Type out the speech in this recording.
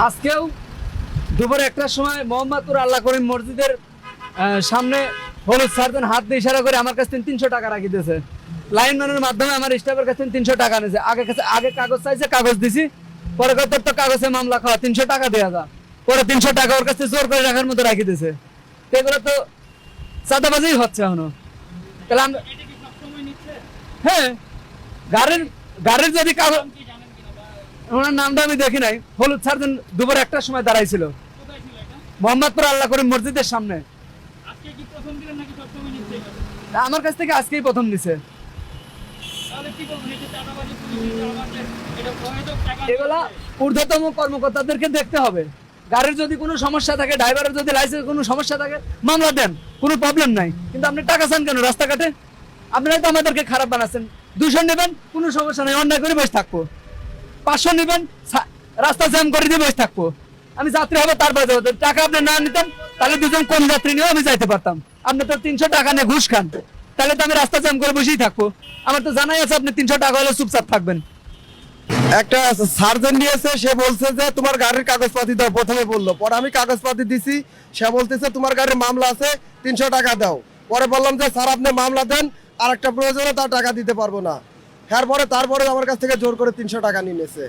আজকেও দুপুরে একটার সময় মোহাম্মদপুর আল্লাহ করিম মসজিদের সামনে হলুদ সার্জন হাত দিয়ে ইশারা করে আমার কাছ তিনশো টাকা রাখি দিয়েছে। লাইনম্যানের মাধ্যমে আমার স্টাফের কাছে তিনশো টাকা নিয়েছে। আগে কাছে আগে কাগজ চাইছে, কাগজ দিছি। পরে কত তো কাগজে মামলা খাওয়া, তিনশো টাকা দেওয়া যা। পরে তিনশো টাকা ওর কাছে জোর করে রাখার মতো রাখি দিয়েছে। এগুলো তো চাঁদাবাজি হচ্ছে এখনও। তাহলে হ্যাঁ গাড়ির গাড়ির যদি কাগজ ওনার নামটা আমি দেখি নাই। হলুদ সার্জন দুপুর একটার সময় দাঁড়াইছিল। মোহাম্মদপুর আল্লাহ করিম মসজিদের সামনে। আমার কাছ থেকে আজকেই প্রথম নিছে। এগুলা ঊর্ধ্বতম কর্মকর্তাদেরকে দেখতে হবে। গাড়ির যদি কোনো সমস্যা থাকে ড্রাইভারের যদি লাইসেন্স কোনো সমস্যা থাকে মামলা দেন কোনো প্রবলেম নাই। কিন্তু আপনি টাকা চান কেন রাস্তাঘাটে? আপনারাই তো আমাদেরকে খারাপ বানাচ্ছেন। দুশো নেবেন কোনো সমস্যা নেই অন্যায় করে বসে থাকব। পাঁচশো নেবেন রাস্তা জ্যাম করে দিয়ে বসে থাকব। আমি যাত্রী হব তারপরে যাব টাকা আপনি না নিতেন, তাহলে দুজন কোন যাত্রী নিয়েও আমি যাইতে পারতাম। আপনি তো তিনশো টাকা নিয়ে ঘুষ খান। তাহলে তো আমি রাস্তা জ্যাম করে বসেই থাকব। আমার তো জানাই আছে, আপনি তিনশো টাকা হলে চুপচাপ থাকবেন। একটা সার্জন নিয়েছে সে বলছে যে, তোমার গাড়ির কাগজপাতি দাও। প্রথমে বলল, পরে আমি কাগজপাতি দিছি, সে বলতেছে, তোমার গাড়ির মামলা আছে, তিনশো টাকা দাও। পরে বললাম যে, স্যার, আপনি মামলা দেন আর একটা প্রয়োজনে তার টাকা দিতে পারব না। এরপরে তারপরে আমার কাছ থেকে জোর করে তিনশো টাকা নিয়েছে।